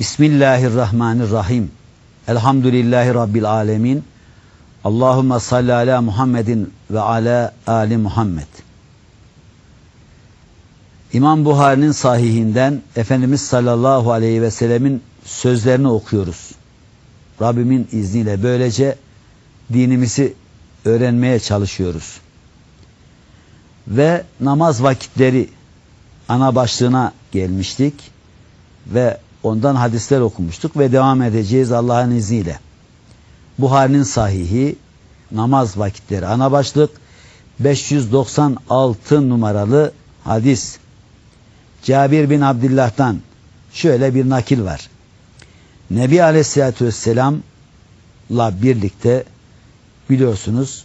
Bismillahirrahmanirrahim. Elhamdülillahi Rabbil alemin. Allahümme salli ala Muhammedin ve ala Ali Muhammed. İmam Buhari'nin sahihinden Efendimiz sallallahu aleyhi ve sellemin sözlerini okuyoruz. Rabbimin izniyle böylece dinimizi öğrenmeye çalışıyoruz. Ve namaz vakitleri ana başlığına gelmiştik ve ondan hadisler okumuştuk ve devam edeceğiz Allah'ın izniyle. Buhari'nin sahihi namaz vakitleri ana başlık 596 numaralı hadis. Cabir bin Abdillah'tan şöyle bir nakil var. Nebi Aleyhisselatü Vesselam'la birlikte biliyorsunuz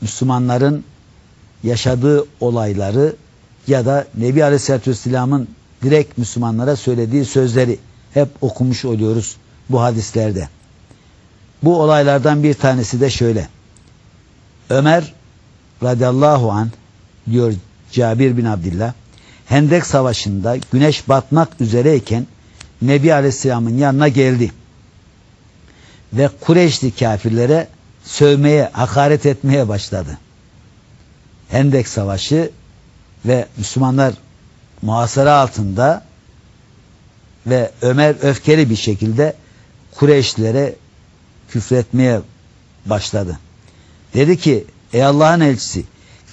Müslümanların yaşadığı olayları ya da Nebi Aleyhisselatü Vesselam'ın direkt Müslümanlara söylediği sözleri hep okumuş oluyoruz bu hadislerde. Bu olaylardan bir tanesi de şöyle. Ömer radıyallahu an diyor Cabir bin Abdillah Hendek Savaşı'nda güneş batmak üzereyken Nebi Aleyhisselam'ın yanına geldi. Ve Kureyşli kafirlere sövmeye, hakaret etmeye başladı. Hendek Savaşı ve Müslümanlar muhasara altında ve Ömer öfkeli bir şekilde Kureyşlilere küfretmeye başladı. Dedi ki ey Allah'ın elçisi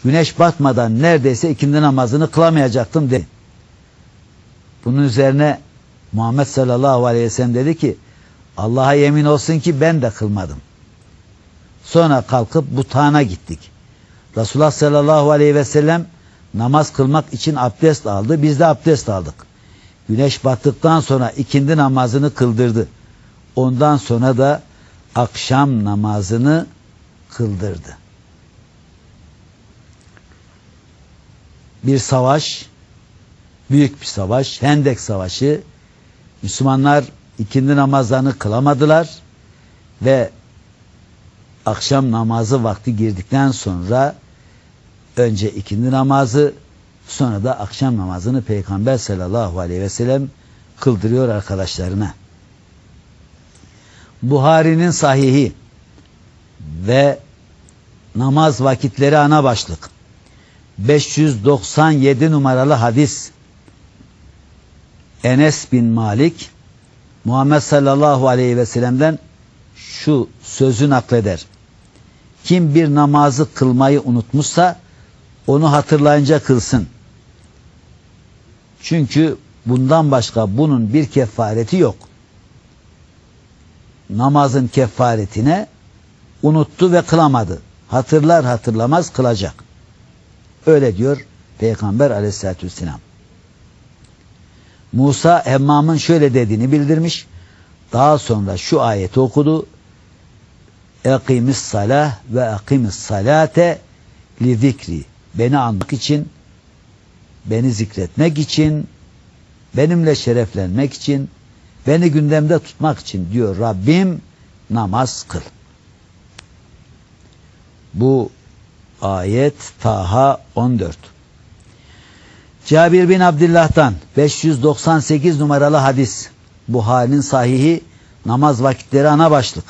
güneş batmadan neredeyse ikindi namazını kılamayacaktım dedi. Bunun üzerine Muhammed sallallahu aleyhi ve sellem dedi ki Allah'a yemin olsun ki ben de kılmadım. Sonra kalkıp butağına gittik. Resulullah sallallahu aleyhi ve sellem namaz kılmak için abdest aldı. Biz de abdest aldık. Güneş battıktan sonra ikindi namazını kıldırdı. Ondan sonra da akşam namazını kıldırdı. Bir savaş, büyük bir savaş, Hendek Savaşı. Müslümanlar ikindi namazlarını kılamadılar ve akşam namazı vakti girdikten sonra önce ikindi namazı sonra da akşam namazını Peygamber sallallahu aleyhi ve sellem kıldırıyor arkadaşlarına. Buhari'nin sahihi ve namaz vakitleri ana başlık 597 numaralı hadis Enes bin Malik Muhammed sallallahu aleyhi ve sellem'den şu sözü nakleder. Kim bir namazı kılmayı unutmuşsa onu hatırlayınca kılsın. Çünkü bundan başka bunun bir kefareti yok. Namazın kefaretine unuttu ve kılamadı. Hatırlar hatırlamaz kılacak. Öyle diyor Peygamber aleyhissalatü vesselam. Musa Hemmam'ın şöyle dediğini bildirmiş. Daha sonra şu ayeti okudu. Ekimis salah ve ekimis salate li zikri. Beni anmak için, beni zikretmek için, benimle şereflenmek için, beni gündemde tutmak için diyor Rabbim namaz kıl. Bu ayet Taha 14. Cabir bin Abdillah'tan 598 numaralı hadis. Buhari'nin sahihi namaz vakitleri ana başlık.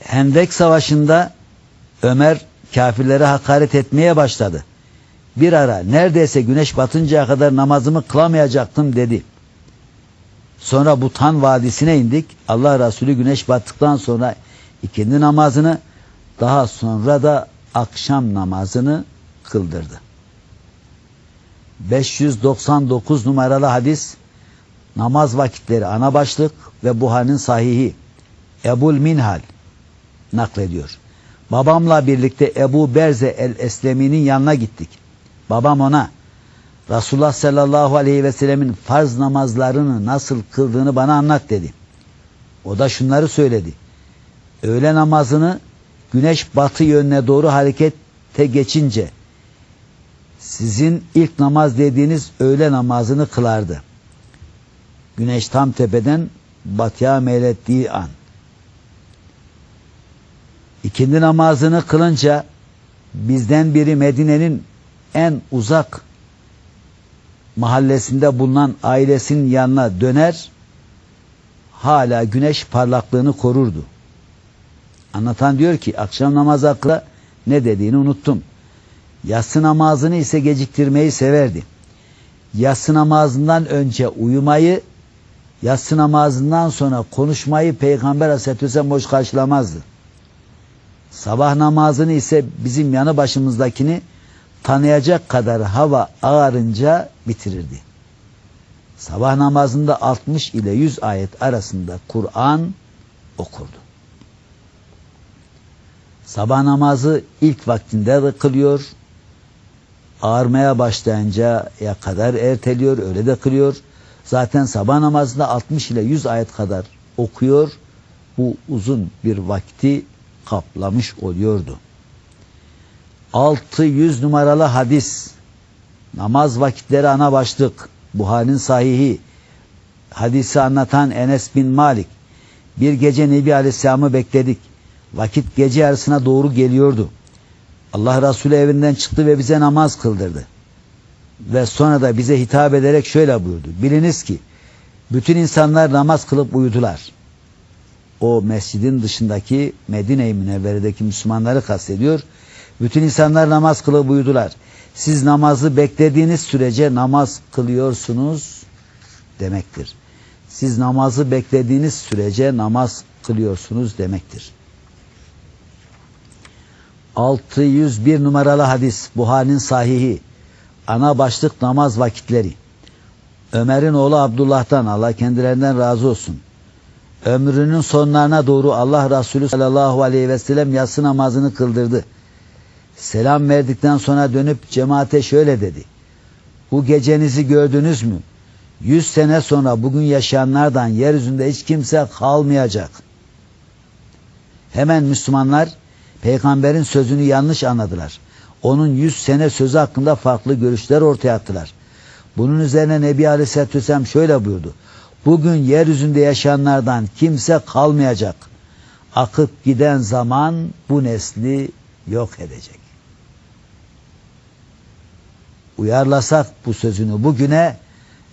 Hendek Savaşı'nda Ömer kafirlere hakaret etmeye başladı. Bir ara neredeyse güneş batıncaya kadar namazımı kılamayacaktım dedi. Sonra Butan Vadisi'ne indik. Allah Resulü güneş battıktan sonra ikindi namazını daha sonra da akşam namazını kıldırdı. 599 numaralı hadis namaz vakitleri ana başlık ve Buhari'nin sahihi Ebul Minhal naklediyor. Babamla birlikte Ebu Berze el-Eslemi'nin yanına gittik. Babam ona Resulullah sallallahu aleyhi ve sellemin farz namazlarını nasıl kıldığını bana anlat dedi. O da şunları söyledi. Öğle namazını güneş batı yönüne doğru harekete geçince sizin ilk namaz dediğiniz öğle namazını kılardı. Güneş tam tepeden batıya meylettiği an. İkindi namazını kılınca bizden biri Medine'nin en uzak mahallesinde bulunan ailesinin yanına döner, hala güneş parlaklığını korurdu. Anlatan diyor ki akşam namazı hakkında ne dediğini unuttum. Yatsı namazını ise geciktirmeyi severdi. Yatsı namazından önce uyumayı, yatsı namazından sonra konuşmayı Peygamber Aleyhisselatü Vesselam boş karşılamazdı. Sabah namazını ise bizim yanı başımızdakini tanıyacak kadar hava ağarınca bitirirdi. Sabah namazında 60 ile 100 ayet arasında Kur'an okurdu. Sabah namazı ilk vaktinde de kılıyor. Ağarmaya başlayınca ya kadar erteliyor, öyle de kılıyor. Zaten sabah namazında 60 ile 100 ayet kadar okuyor. Bu uzun bir vakti kaplamış oluyordu. 600 numaralı hadis. Namaz vakitleri ana başlık. Buhari'nin sahihi. Hadisi anlatan Enes bin Malik. Bir gece Nebi Aleyhisselam'ı bekledik. Vakit gece yarısına doğru geliyordu. Allah Resulü evinden çıktı ve bize namaz kıldırdı. Ve sonra da bize hitap ederek şöyle buyurdu. Biliniz ki bütün insanlar namaz kılıp uyudular. O mescidin dışındaki Medine-i Münevvere'deki Müslümanları kastediyor. Bütün insanlar namaz kılıp uyudular. Siz namazı beklediğiniz sürece namaz kılıyorsunuz demektir. Siz namazı beklediğiniz sürece namaz kılıyorsunuz demektir. 601 numaralı hadis Buhari'nin sahihi ana başlık namaz vakitleri Ömer'in oğlu Abdullah'tan Allah kendilerinden razı olsun. Ömrünün sonlarına doğru Allah Resulü sallallahu aleyhi ve sellem yatsı namazını kıldırdı. Selam verdikten sonra dönüp cemaate şöyle dedi. Bu gecenizi gördünüz mü? Yüz sene sonra bugün yaşayanlardan yeryüzünde hiç kimse kalmayacak. Hemen Müslümanlar peygamberin sözünü yanlış anladılar. Onun yüz sene sözü hakkında farklı görüşler ortaya attılar. Bunun üzerine Nebi Aleyhisselatü Vesselam şöyle buyurdu. Bugün yeryüzünde yaşayanlardan kimse kalmayacak. Akıp giden zaman bu nesli yok edecek. Uyarlasak bu sözünü bugüne,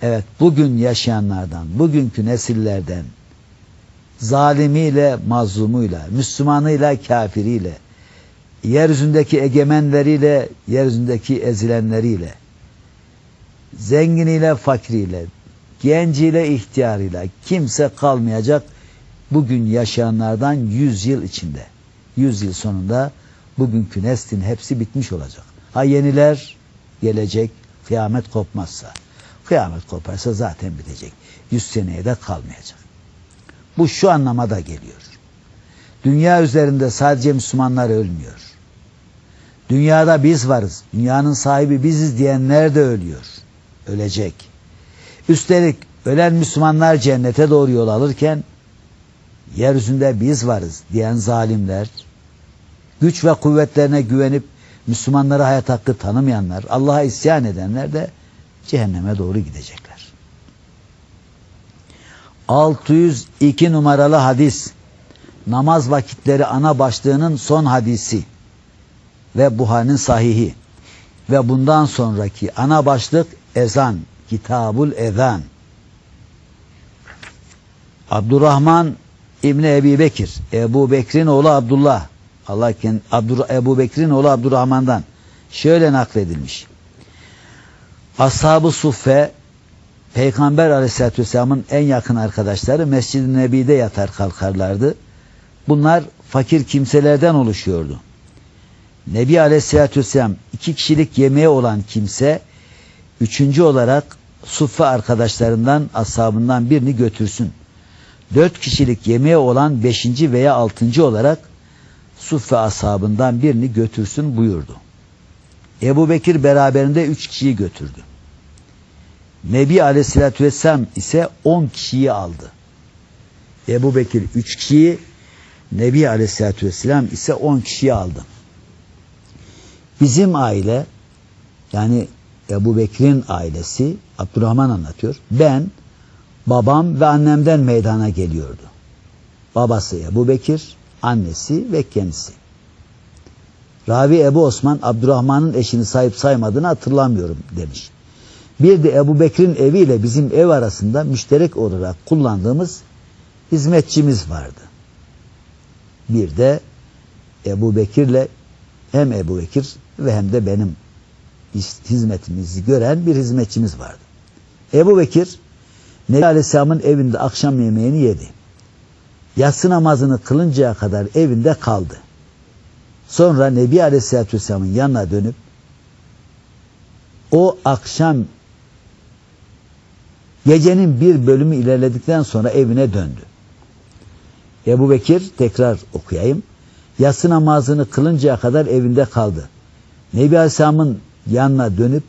evet bugün yaşayanlardan, bugünkü nesillerden, zalimiyle, mazlumuyla, Müslümanıyla, kafiriyle, yeryüzündeki egemenleriyle, yeryüzündeki ezilenleriyle, zenginiyle, fakiriyle, genciyle, ihtiyarıyla kimse kalmayacak bugün yaşayanlardan yüz yıl içinde. Yüz yıl sonunda bugünkü neslin hepsi bitmiş olacak. Ha yeniler gelecek kıyamet kopmazsa. Kıyamet koparsa zaten bitecek. Yüz seneye de kalmayacak. Bu şu anlama da geliyor. Dünya üzerinde sadece Müslümanlar ölmüyor. Dünyada biz varız. Dünyanın sahibi biziz diyenler de ölüyor. Ölecek. Üstelik ölen Müslümanlar cennete doğru yol alırken yeryüzünde biz varız diyen zalimler, güç ve kuvvetlerine güvenip Müslümanlara hayat hakkı tanımayanlar, Allah'a isyan edenler de cehenneme doğru gidecekler. 602 numaralı hadis namaz vakitleri ana başlığının son hadisi ve Buhari'nin sahihi ve bundan sonraki ana başlık ezan, kitabul ezan. Abdurrahman İbni Ebi Bekir, Ebu Bekir'in oğlu Abdullah, Allah Abdur, Ebu Bekir'in oğlu Abdurrahman'dan şöyle nakledilmiş. Ashab-ı Suffe Peygamber Aleyhisselatü Vesselam'ın en yakın arkadaşları Mescid-i Nebi'de yatar kalkarlardı. Bunlar fakir kimselerden oluşuyordu. Nebi Aleyhisselatü Vesselam iki kişilik yemeği olan kimse üçüncü olarak Suffe arkadaşlarından ashabından birini götürsün. Dört kişilik yemeği olan beşinci veya altıncı olarak Suffe ashabından birini götürsün buyurdu. Ebu Bekir beraberinde üç kişiyi götürdü. Nebi Aleyhisselatü Vesselam ise on kişiyi aldı. Ebu Bekir üç kişiyi, Nebi Aleyhisselatü Vesselam ise on kişiyi aldı. Bizim aile yani Ebu Bekir'in ailesi Abdurrahman anlatıyor. Ben babam ve annemden meydana geliyordu. Babası Ebu Bekir, annesi ve kendisi. Ravi Ebu Osman Abdurrahman'ın eşini sahip saymadığını hatırlamıyorum demiş. Bir de Ebu Bekir'in eviyle bizim ev arasında müşterek olarak kullandığımız hizmetçimiz vardı. Bir de Ebu Bekir'le hem Ebu Bekir ve hem de benim hizmetimizi gören bir hizmetçimiz vardı. Ebu Bekir Nebi Aleyhisselam'ın evinde akşam yemeğini yedi. Yatsı namazını kılıncaya kadar evinde kaldı. Sonra Nebi Aleyhisselatü Vesselam'ın yanına dönüp o akşam gecenin bir bölümü ilerledikten sonra evine döndü. Ebu Bekir tekrar okuyayım. Yatsı namazını kılıncaya kadar evinde kaldı. Nebi Aleyhisselam'ın yanına dönüp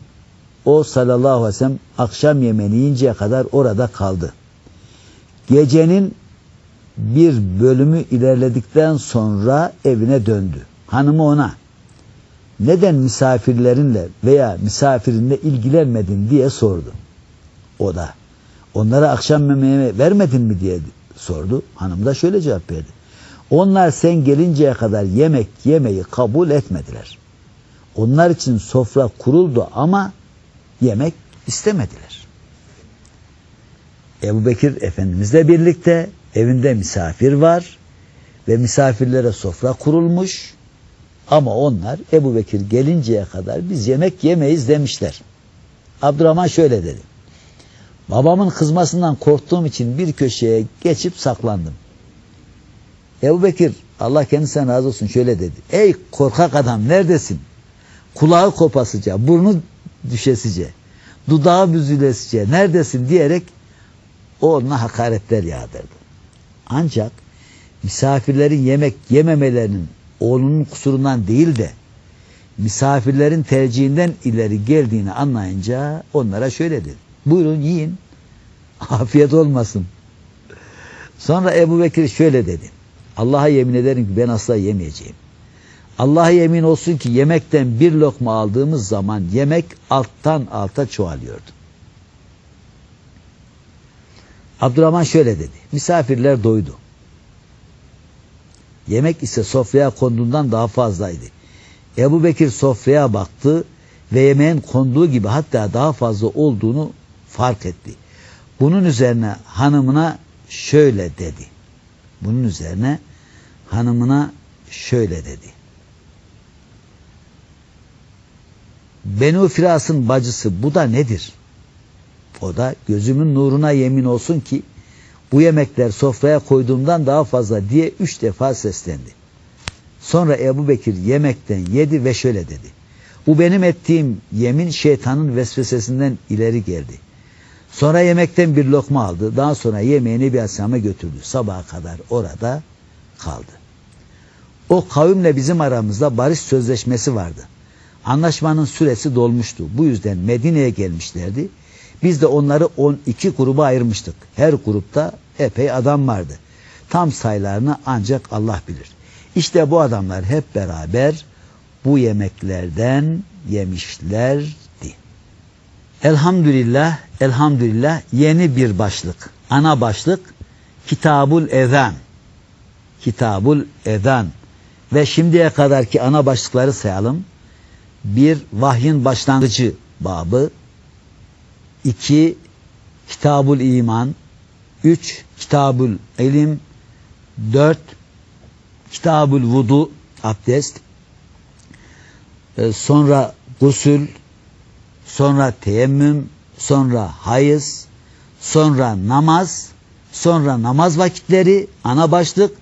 o sallallahu aleyhi ve sellem akşam yemeğini yiyinceye kadar orada kaldı. Gecenin bir bölümü ilerledikten sonra evine döndü. Hanımı ona neden misafirlerinle veya misafirinle ilgilenmedin diye sordu. O da onlara akşam yemeği vermedin mi diye sordu. Hanım da şöyle cevap verdi. Onlar sen gelinceye kadar yemek yemeyi kabul etmediler. Onlar için sofra kuruldu ama yemek istemediler. Ebu Bekir Efendimizle birlikte evinde misafir var ve misafirlere sofra kurulmuş ama onlar Ebu Bekir gelinceye kadar biz yemek yemeyiz demişler. Abdurrahman şöyle dedi. Babamın kızmasından korktuğum için bir köşeye geçip saklandım. Ebu Bekir Allah kendisinden razı olsun şöyle dedi. Ey korkak adam neredesin? Kulağı kopasıca, burnu düşesice, dudağı büzülesice neredesin diyerek o ona hakaretler yağdırdı. Ancak misafirlerin yemek yememelerinin oğlunun kusurundan değil de misafirlerin tercihinden ileri geldiğini anlayınca onlara şöyle dedi. Buyurun yiyin. Afiyet olmasın. Sonra Ebu Bekir şöyle dedi. Allah'a yemin ederim ki ben asla yemeyeceğim. Allah'a yemin olsun ki yemekten bir lokma aldığımız zaman yemek alttan alta çoğalıyordu. Abdurrahman şöyle dedi. Misafirler doydu. Yemek ise sofraya konduğundan daha fazlaydı. Ebu Bekir sofraya baktı ve yemeğin konduğu gibi hatta daha fazla olduğunu fark etti. Bunun üzerine hanımına şöyle dedi. Bunun üzerine hanımına şöyle dedi. Benu Firas'ın bacısı bu da nedir? O da gözümün nuruna yemin olsun ki bu yemekler sofraya koyduğumdan daha fazla diye üç defa seslendi. Sonra Ebu Bekir yemekten yedi ve şöyle dedi. Bu benim ettiğim yemin şeytanın vesvesesinden ileri geldi. Sonra yemekten bir lokma aldı. Daha sonra yemeğini bir asama götürdü. Sabaha kadar orada kaldı. O kavimle bizim aramızda barış sözleşmesi vardı. Anlaşmanın süresi dolmuştu. Bu yüzden Medine'ye gelmişlerdi. Biz de onları 12 gruba ayırmıştık. Her grupta epey adam vardı. Tam sayılarını ancak Allah bilir. İşte bu adamlar hep beraber bu yemeklerden yemişlerdi. Elhamdülillah, elhamdülillah yeni bir başlık. Ana başlık Kitabul Ezan. Kitabul Ezan. Ve şimdiye kadarki ana başlıkları sayalım. Bir, vahyin başlangıcı babı. İki, Kitabul İman. Üç, Kitabul İlim. Dört, Kitabul Vudu, abdest. Ee, sonra gusül. Sonra teyemmüm. Sonra hayız. Sonra namaz. Sonra namaz vakitleri ana başlık.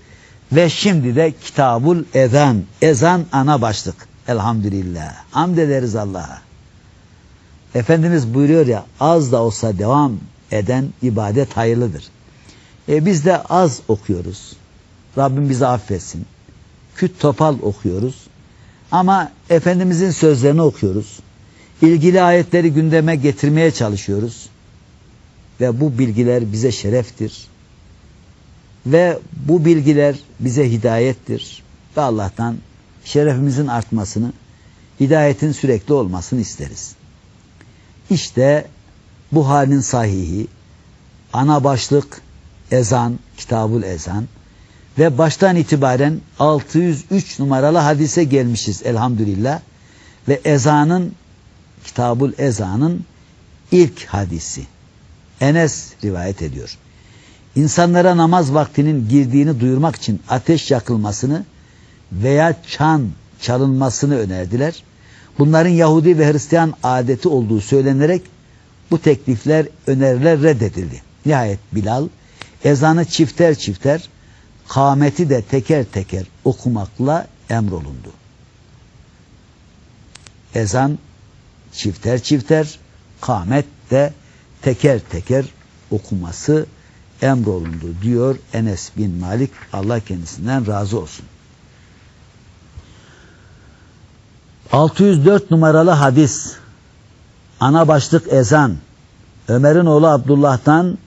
Ve şimdi de Kitabul Ezan. Ezan ana başlık. Elhamdülillah. Hamd ederiz Allah'a. Efendimiz buyuruyor ya az da olsa devam eden ibadet hayırlıdır. E biz de az okuyoruz. Rabbim bizi affetsin. Küt topal okuyoruz. Ama Efendimizin sözlerini okuyoruz. İlgili ayetleri gündeme getirmeye çalışıyoruz. Ve bu bilgiler bize şereftir. Ve bu bilgiler bize hidayettir. Ve Allah'tan şerefimizin artmasını, hidayetin sürekli olmasını isteriz. İşte bu halin sahihi, ana başlık ezan, kitabul ezan ve baştan itibaren 603 numaralı hadise gelmişiz elhamdülillah ve ezanın, kitabul ezanın ilk hadisi. Enes rivayet ediyor. İnsanlara namaz vaktinin girdiğini duyurmak için ateş yakılmasını veya çan çalınmasını önerdiler. Bunların Yahudi ve Hristiyan adeti olduğu söylenerek bu teklifler, öneriler reddedildi. Nihayet Bilal ezanı çifter çifter, kâmeti de teker teker okumakla emrolundu. Ezan çifter çifter, kâmet de teker teker okuması emrolundu diyor Enes bin Malik. Allah kendisinden razı olsun. 604 numaralı hadis. Ana başlık ezan. Ömer'in oğlu Abdullah'tan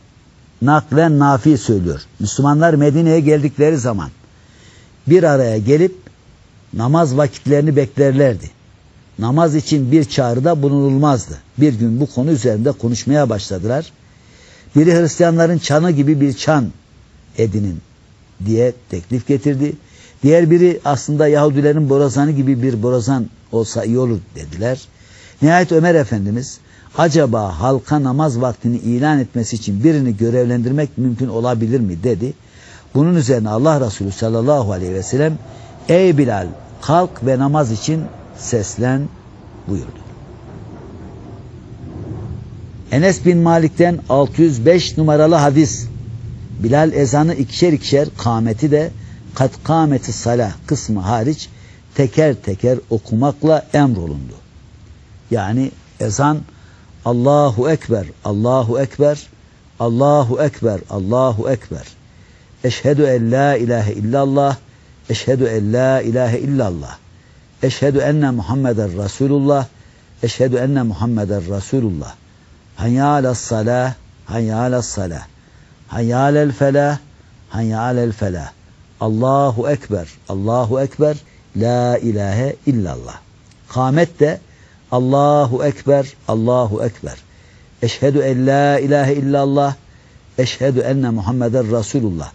naklen Nafi söylüyor. Müslümanlar Medine'ye geldikleri zaman bir araya gelip namaz vakitlerini beklerlerdi. Namaz için bir çağrıda bulunulmazdı. Bir gün bu konu üzerinde konuşmaya başladılar. Biri Hristiyanların çanı gibi bir çan edinin diye teklif getirdi. Diğer biri aslında Yahudilerin borazanı gibi bir borazan olsa iyi olur dediler. Nihayet Ömer Efendimiz acaba halka namaz vaktini ilan etmesi için birini görevlendirmek mümkün olabilir mi dedi. Bunun üzerine Allah Resulü sallallahu aleyhi ve sellem ey Bilal kalk ve namaz için seslen buyurdu. Enes bin Malik'ten 605 numaralı hadis. Bilal ezanı ikişer ikişer kâmeti de kat kâmeti salah kısmı hariç teker teker okumakla emrolundu. Yani ezan Allahu Ekber, Allahu Ekber, Allahu Ekber, Allahu Ekber. Eşhedü en la ilahe illallah, eşhedü en la ilahe illallah. Eşhedü enne Muhammeden Resulullah, eşhedü enne Muhammeden Resulullah. Alas salah. Hayya alel felah, hayya alel felah. Allahu Ekber, Allahu Ekber, La ilahe illallah. Kamet de Allahu Ekber, Allahu Ekber. Eşhedü en la ilahe illallah, eşhedü enne Muhammeden Resulullah.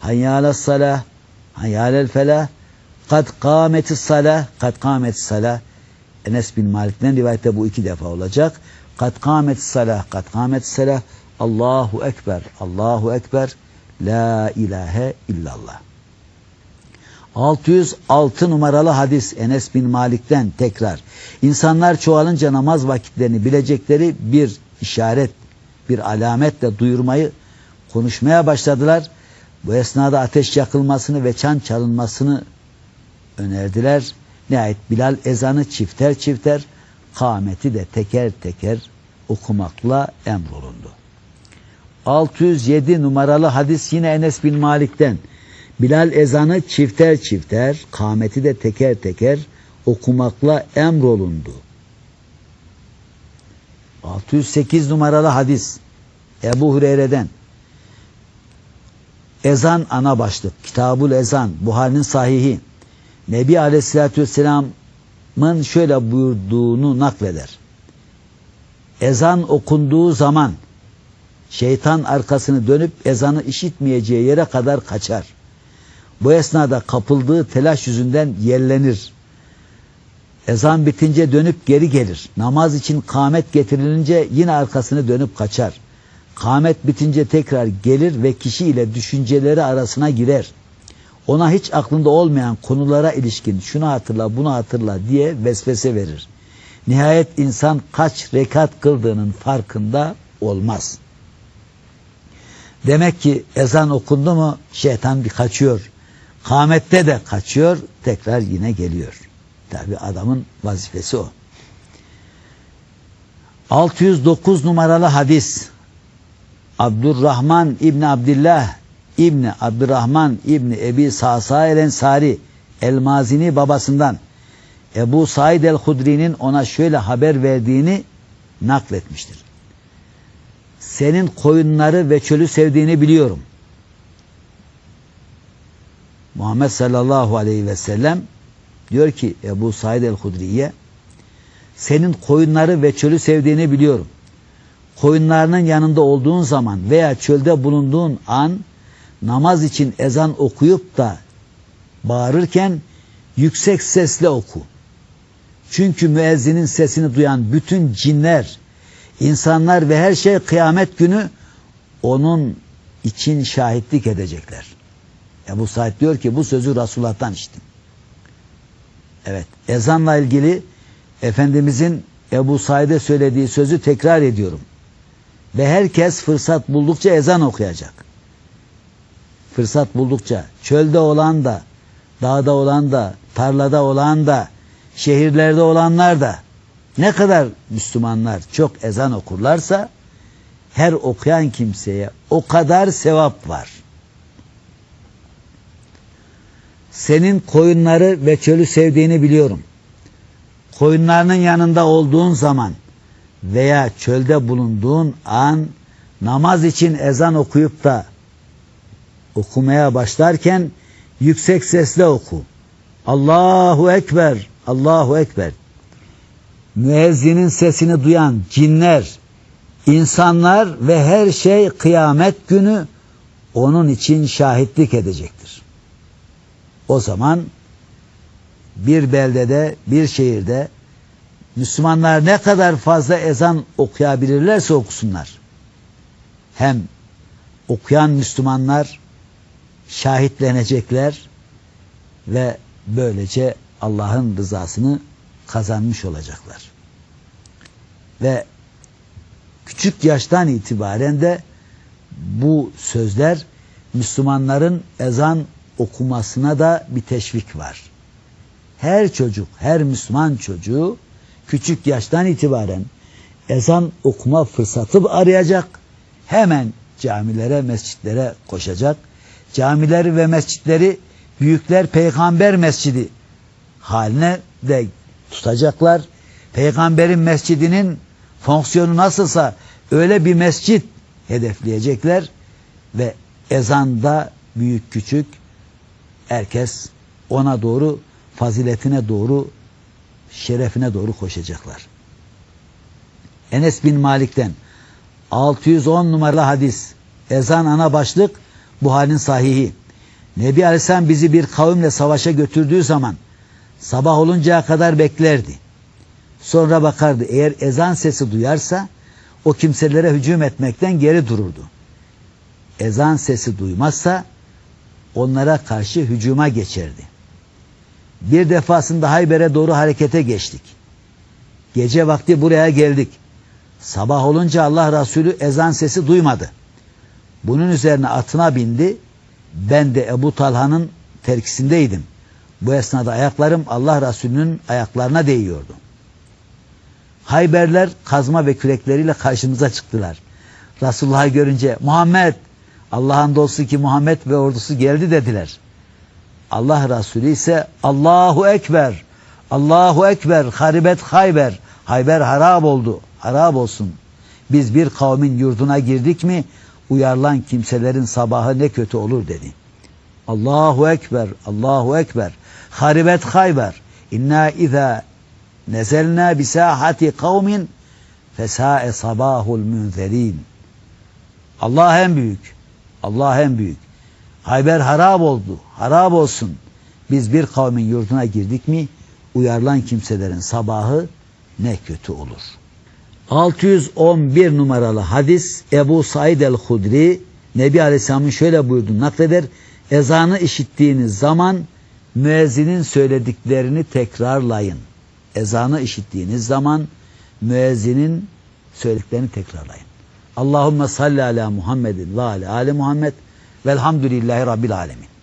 Hayyâles salah, hayyâlel felah, kad kâmetis salah, kad kâmetis salah. Enes bin Malik'ten rivayette bu iki defa olacak. Kad kâmetis salah, kad kâmetis salah. Allahu Ekber, Allahu Ekber, La ilahe illallah. 606 numaralı hadis Enes bin Malik'ten tekrar. İnsanlar çoğalınca namaz vakitlerini bilecekleri bir işaret, bir alametle duyurmayı konuşmaya başladılar. Bu esnada ateş yakılmasını ve çan çalınmasını önerdiler. Nihayet Bilal ezanı çifter çifter, kâmeti de teker teker okumakla emrolundu. 607 numaralı hadis yine Enes bin Malik'ten. Bilal ezanı çifter çifter, kâmeti de teker teker okumakla emrolundu. 608 numaralı hadis Ebu Hureyre'den Ezan ana başlık. Kitabul Ezan. Buhari'nin sahihi. Nebi Aleyhisselatü Vesselam'ın şöyle buyurduğunu nakleder. Ezan okunduğu zaman şeytan arkasını dönüp ezanı işitmeyeceği yere kadar kaçar. Bu esnada kapıldığı telaş yüzünden yerlenir. Ezan bitince dönüp geri gelir. Namaz için kâmet getirilince yine arkasını dönüp kaçar. Kâmet bitince tekrar gelir ve kişi ile düşünceleri arasına girer. Ona hiç aklında olmayan konulara ilişkin şunu hatırla bunu hatırla diye vesvese verir. Nihayet insan kaç rekat kıldığının farkında olmaz. Demek ki ezan okundu mu şeytan bir kaçıyor. Kâmette de kaçıyor, tekrar yine geliyor. Tabi adamın vazifesi o. 609 numaralı hadis. Abdurrahman İbni Abdillah İbni Abdurrahman İbni Ebi Sa'sa el Ensari El-Mazini babasından Ebu Said el-Hudri'nin ona şöyle haber verdiğini nakletmiştir. Senin koyunları ve çölü sevdiğini biliyorum. Muhammed sallallahu aleyhi ve sellem diyor ki Ebu Said el-Hudri'ye senin koyunları ve çölü sevdiğini biliyorum. Koyunlarının yanında olduğun zaman veya çölde bulunduğun an namaz için ezan okuyup da bağırırken yüksek sesle oku. Çünkü müezzinin sesini duyan bütün cinler, İnsanlar ve her şey kıyamet günü onun için şahitlik edecekler. Ebu Said diyor ki bu sözü Resulullah'tan işittim. Evet ezanla ilgili Efendimizin Ebu Said'e söylediği sözü tekrar ediyorum. Ve herkes fırsat buldukça ezan okuyacak. Fırsat buldukça çölde olan da, dağda olan da, tarlada olan da, şehirlerde olanlar da ne kadar Müslümanlar çok ezan okurlarsa her okuyan kimseye o kadar sevap var. Senin koyunları ve çölü sevdiğini biliyorum. Koyunlarının yanında olduğun zaman veya çölde bulunduğun an namaz için ezan okuyup da okumaya başlarken yüksek sesle oku. Allahu Ekber, Allahu Ekber. Müezzinin sesini duyan cinler, insanlar ve her şey kıyamet günü onun için şahitlik edecektir. O zaman bir beldede, bir şehirde Müslümanlar ne kadar fazla ezan okuyabilirlerse okusunlar. Hem okuyan Müslümanlar şahitlenecekler ve böylece Allah'ın rızasını kazanmış olacaklar. Ve küçük yaştan itibaren de bu sözler Müslümanların ezan okumasına da bir teşvik var. Her çocuk, her Müslüman çocuğu küçük yaştan itibaren ezan okuma fırsatı arayacak. Hemen camilere, mescitlere koşacak. Camileri ve mescitleri büyükler peygamber mescidi haline de tutacaklar. Peygamberin mescidinin fonksiyonu nasılsa öyle bir mescit hedefleyecekler ve ezanda büyük küçük herkes ona doğru faziletine doğru şerefine doğru koşacaklar. Enes bin Malik'ten 610 numaralı hadis ezan ana başlık bu halin sahihi. Nebi Aleyhisselam bizi bir kavimle savaşa götürdüğü zaman sabah oluncaya kadar beklerdi. Sonra bakardı eğer ezan sesi duyarsa o kimselere hücum etmekten geri dururdu. Ezan sesi duymazsa onlara karşı hücuma geçerdi. Bir defasında Hayber'e doğru harekete geçtik. Gece vakti buraya geldik. Sabah olunca Allah Resulü ezan sesi duymadı. Bunun üzerine atına bindi. Ben de Ebu Talha'nın terkisindeydim. Bu esnada ayaklarım Allah Resulü'nün ayaklarına değiyordu. Hayberler kazma ve kürekleriyle karşımıza çıktılar. Resulullah'ı görünce Muhammed Allah'ın dostu ki Muhammed ve ordusu geldi dediler. Allah Resulü ise Allahu Ekber, Allahu Ekber, haribet Hayber, Hayber harap oldu, harap olsun. Biz bir kavmin yurduna girdik mi uyarlan kimselerin sabahı ne kötü olur dedi. Allahu Ekber, Allahu Ekber, haribet Hayber, inna iza nezelna bisahati kavmin fesâe sabahul münzerin. Allah en büyük, Allah en büyük. Hayber harap oldu, harap olsun. Biz bir kavmin yurduna girdik mi uyarlan kimselerin sabahı ne kötü olur. 611 numaralı hadis Ebu Said el-Hudri Nebi Aleyhisselam'ın şöyle buyurduğunu nakleder. Ezanı işittiğiniz zaman müezzinin söylediklerini tekrarlayın. Ezanı işittiğiniz zaman müezzinin söylediklerini tekrarlayın. Allahümme salli ala Muhammedin ve ala ali Muhammed velhamdülillahi rabbil alemin.